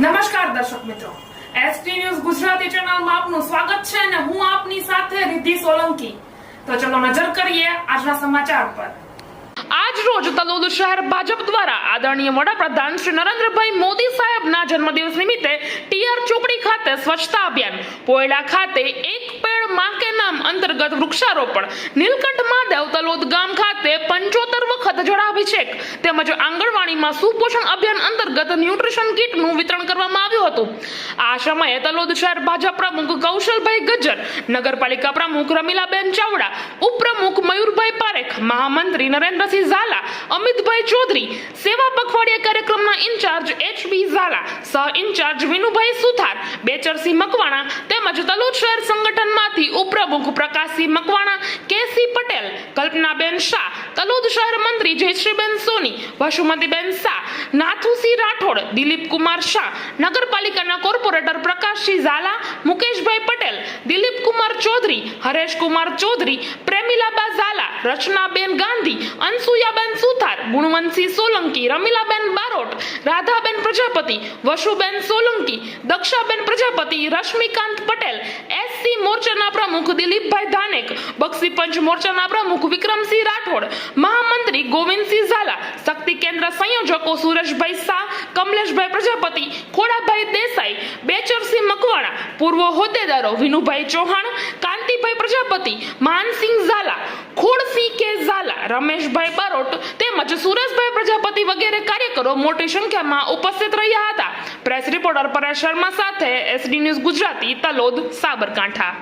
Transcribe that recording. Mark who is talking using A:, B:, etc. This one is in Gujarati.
A: નમસ્કાર દર્શક મિત્રો. એસટી ન્યૂઝ ગુજરાતી ચેનલમાં આપનું સ્વાગત છે અને હું આપની સાથે રિદ્ધિ સોલંકી. તો ચલો નજર કરીએ આજના સમાચાર પર. આજ રોજ તલોદ શહેર ભાજપ દ્વારા આદરણીય વડાપ્રધાન શ્રી નરેન્દ્રભાઈ મોદી સાહેબના જન્મદિવસ નિમિત્તે ટીઆર ચોકડી ખાતે સ્વચ્છતા અભિયાન, પોયડા ખાતે એક પેડમાં કે નામ અંતર્ગત વૃક્ષારોપણ, નીલકંઠ મહાદેવ તલોદ ગામ ખાતે પંચોતેર વખત જળાભિષેક તેમજ આંગણવાડીમાં સુપોષણ અભિયાન અંતર્ગત ન્યુટ્રિશન કીટનું વિતરણ કરવામાં આવ્યું હતું. આ સમયે તલોદ શહેર ભાજપ પ્રમુખ કૌશલભાઈ ગજ્જર, નગરપાલિકા પ્રમુખ રમીલાબેન ચાવડા પારેખ મહામંત્રી નરેન્દ્રસિંહ ઝાલા, અમિતભાઈ ચૌધરી, સેવા પખવાડિયા કાર્યક્રમના ઇન્ચાર્જ એચ બી ઝાલા, સહ ઇન્ચાર્જ વિનુભાઈ સુથાર, બેચરસિંહ મકવાણા તેમજ તલોદ શહેર સંગઠનમાંથી ઉપપ્રમુખ પ્રકાશસિંહ મકવાણા, કેસી પટેલ, કલ્પનાબેન શાહ તલોદ શહેર મંત્રી જયશ્રીબેન સોની, વસુમતીબેન શાહ, નાથુસિંહ રાઠોડ દિલીપ કુમાર શાહ, નગરપાલિકાના કોર્પોરેટર પ્રકાશસિંહ ઝાલા, મુકેશભાઈ પટેલ દિલીપ કુમાર ચૌધરી, હરેશ કુમાર ચૌધરી, પ્રેમિલાબા ઝાલા, રચનાબેન ગાંધી, અનસુયાબેન સુથાર, ગુણવંતસિંહ સોલંકી, રમીલાબેન બારોટ, રાધાબેન પ્રજાપતિ, વસુબેન સોલંકી, દક્ષાબેન પ્રજાપતિ, રશ્મિકાંત પટેલ એસસી મોરચાના પ્રમુખ દિલીપભાઈ ધાનેક, બક્ષી પંચ મોરચાના પ્રમુખ વિક્રમસિંહ રાઠોડ, મહામંત્રી ગોવિંદસિંહ ઝાલા, શક્તિ કેન્દ્ર સંયોજકો સુરેશભાઈ શાહ, કમલેશભાઈ પ્રજાપતિ, ખોડાભાઈ દેસાઈ મકવાણા પૂર્વ હોદ્દેદારો વિનુભાઈ ચૌહાણ, કાંતિભાઈ પ્રજાપતિ, માનસિંહ ઝાલા ખોડસિંહ કે ઝાલા, રમેશભાઈ બારોટ તેમજ સુરેશભાઈ પ્રજાપતિ વગેરે કાર્યકરો મોટી સંખ્યામાં ઉપસ્થિત રહ્યા હતા. પ્રેસ રિપોર્ટર પરેશ શર્મા સાથે એસડી ન્યૂઝ ગુજરાતી, તલોદ, સાબરકાંઠા.